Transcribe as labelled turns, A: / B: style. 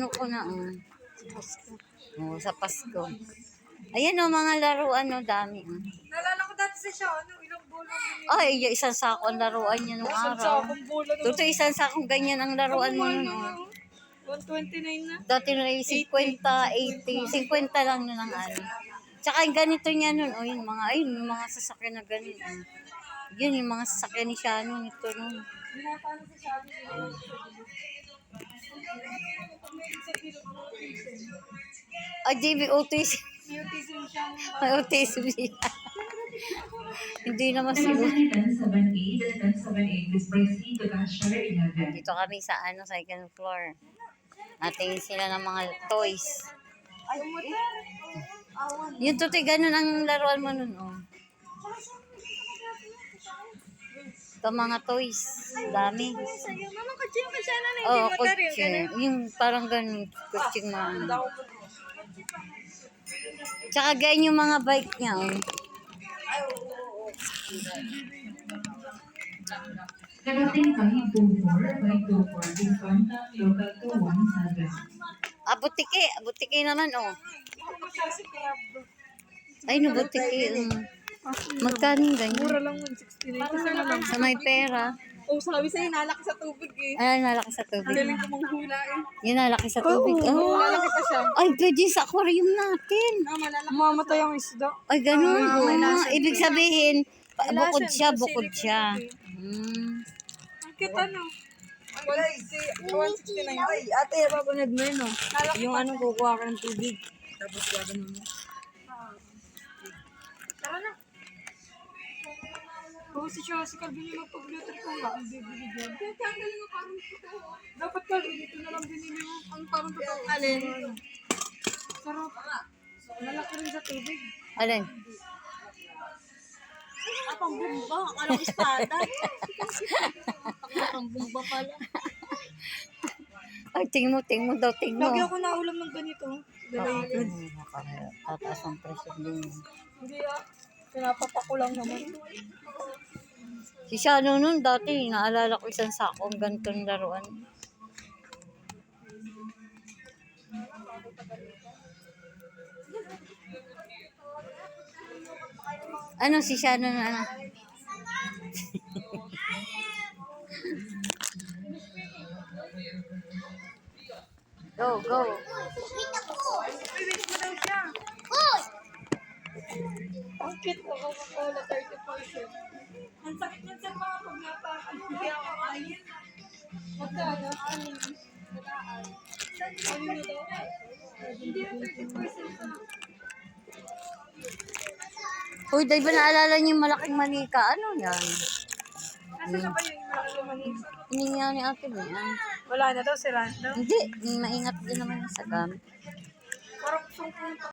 A: ano ko na, oh. Oh, sa Pasko. Ayan oh, mga laruan, oh, dami. Oh.
B: Nalala ko dati sa siya, ano, ilang bola ang binili.
A: Ay, yung isang sako ang laruan niya nung
B: Isang
A: araw.
B: sakong bola na.
A: Totoo, isang sakong ganyan ang laruan mo nun, oh.
B: 129 na.
A: Dati na yung 50, 80, 50 lang nun ang ano. Tsaka yung ganito niya nun, oh, yung mga, ayun, yung mga sasakyan na ganun, oh. Yun, yung mga sasakyan ni Shannon, ito nun.
B: Binatano sa siya.
A: Ah, JB Otis.
B: Mutism siya.
A: May autism siya. Hindi naman siguro.
C: 1078 and 1078 displays into cashier 11.
A: Dito kami sa ano, second floor. Natingin sila ng mga toys. Yung tutoy, ganun ang laruan mo nun, oh. Ito mga toys. Dami.
B: Sa'yo, mama, kutsi yung kasya na hindi motor yung
A: kutsi.
B: ganun.
A: Yung parang ganun, kutsing na. ano. Tsaka ganyan yung mga bike niya, oh.
C: Karating kami 24 by 24 in contact local to 17.
A: Ah, butiki. Butiki naman, oh. Ay, no, butiki. Um, magkano yung ganyan?
B: mura lang 169. Kasi na lang.
A: Sa may pera.
B: Oh, sabi sa'yo, nalaki sa tubig eh.
A: Ay, nalaki sa
B: Ang
A: tubig.
B: galing ko manghula eh.
A: Yun, nalaki sa tubig. Oh.
B: Lalaki pa siya.
A: Ay, pwede sa aquarium natin.
B: Ah, malalaki. Mamatay ang isda.
A: Ay, ganun.
B: Ah,
A: Oo
B: may
A: nga.
B: lason
A: Ibig sabihin, pa-
B: May
A: bukod
B: lason
A: siya, bukod siya. Hmm.
B: Ang cute ano. 160, 169. Ay, ate, papanood mo yun oh. Yung ano, kukuha ka ng tubig. Tapos gagawin mo. Si Chelsea, kabili mo pag-luther ko nga. Ang bibili dyan. Kaya galing mo parang totoo. Dapat ka, dito na lang binili mo. Ang parang totoo. Alin? Sarap. Malaki rin sa tubig.
A: Alin?
B: Ah, pang bumba. Akala ko espada. Pang bumba pala.
A: Ay, tingin mo, tingin mo daw, tingin mo.
B: Lagi ako naulam ng ganito. Dalayan.
A: Tataas ang presyo din.
B: Hindi ah. Pinapapak ko lang naman.
A: Si Shano nun dati, naalala ko isang sakong ganitong laruan. Ano si Shano na ano? go, go.
B: Pilis mo daw siya. Ang cute ko. Coca-Cola 30%. Ang sakit niyan sa mga pag napakan. Hindi ako ayin. Magkano? Ano? Mataan. Ano na daw? Hindi na 30% na.
A: Uy, dahil ba naalala niyo yung malaking manika? Ano yan?
B: Nasa na ba yung mga manisa?
A: Hiningi nga ni ate ba yan?
B: Wala na daw, sira na daw.
A: Hindi, maingat din naman sa gamit.
B: Parang sungkong